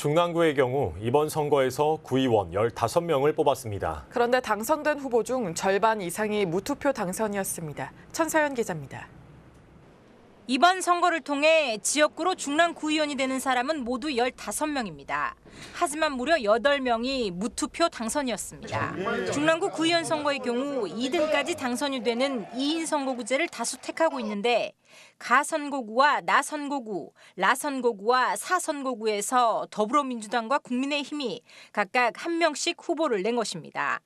중랑구의 경우 이번 선거에서 구의원 15명을 뽑았습니다. 그런데 당선된 후보 중 절반 이상이 무투표 당선이었습니다. 천사연 기자입니다. 이번 선거를 통해 지역구로 중랑 구의원이 되는 사람은 모두 15명입니다. 하지만 무려 8명이 무투표 당선이었습니다. 중랑구 구의원 선거의 경우 2등까지 당선이 되는 2인 선거구제를 다수 택하고 있는데 가선거구와 나선거구, 라선거구와 사선거구에서 더불어민주당과 국민의힘이 각각 한 명씩 후보를 낸 것입니다.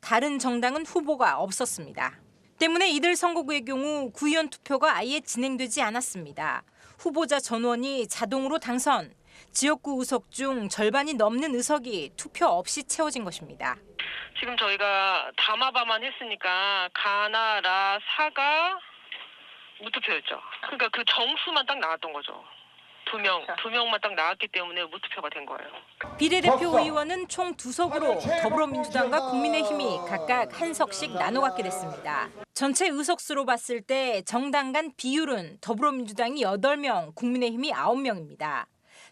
다른 정당은 후보가 없었습니다. 때문에 이들 선거구의 경우 구의원 투표가 아예 진행되지 않았습니다. 후보자 전원이 자동으로 당선, 지역구 의석 중 절반이 넘는 의석이 투표 없이 채워진 것입니다. 지금 저희가 담아봐만 했으니까 가나, 라, 사가 무투표였죠. 그러니까 그 정수만 딱 나왔던 거죠. 두 명, 두 명만 딱 나왔기 때문에 무투표가 된 거예요. 비례대표 의원은 총 두 석으로 더불어민주당과 국민의힘이 각각 한 석씩 나눠 갖게 됐습니다. 전체 의석수로 봤을 때 정당 간 비율은 더불어민주당이 8명, 국민의힘이 9명입니다.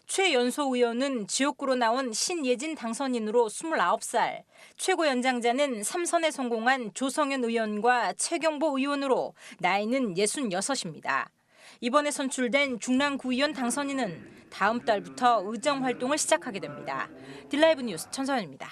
최연소 의원은 지역구로 나온 신예진 당선인으로 29살, 최고 연장자는 3선에 성공한 조성현 의원과 최경보 의원으로 나이는 66입니다. 이번에 선출된 중랑구의원 당선인은 다음 달부터 의정 활동을 시작하게 됩니다. 딜라이브 뉴스 천선입니다.